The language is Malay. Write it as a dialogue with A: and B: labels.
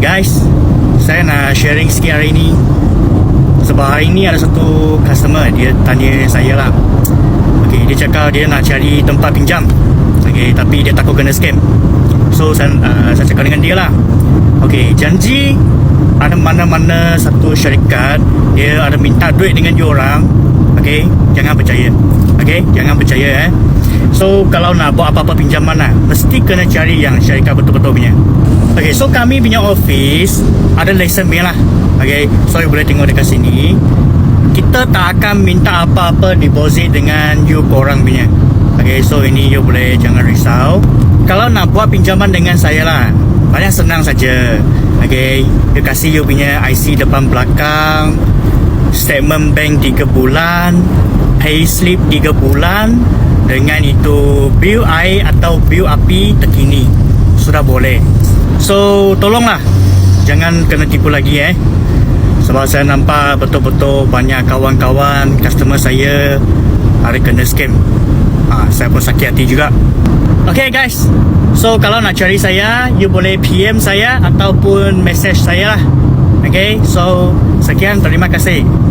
A: Guys, saya nak sharing sikit hari ni. Sebab hari ni ada satu customer Dia tanya saya lah. Okay, dia cakap dia nak cari tempat pinjam. Okay, tapi dia takut kena scam. So, saya, uh, saya cakap dengan dia lah. Okay, janji ada mana-mana satu syarikat Dia ada minta duit dengan diorang Okay, jangan percaya. Okay, jangan percaya eh. So, kalau nak buat apa-apa pinjaman lah Mesti kena cari yang syarikat betul-betul punya Okay, so kami punya office Ada lesen punya lah. Okay, so you boleh tengok dekat sini. Kita tak akan minta apa-apa deposit dengan you korang punya. Okay, so ini you boleh jangan risau. Kalau nak buat pinjaman dengan saya lah Banyak senang saja. Okay, you kasih you punya IC depan belakang Statement bank 3 bulan Payslip 3 bulan Dengan itu Bil air atau bil api terkini. Sudah boleh So, tolonglah. Jangan kena tipu lagi eh. Sebab saya nampak betul-betul banyak kawan-kawan Customer saya Ada kena scam. Ha, Saya pun sakit hati juga. Okay guys. So kalau nak cari saya You boleh PM saya Ataupun message saya lah. Okay So Sekian. Terima kasih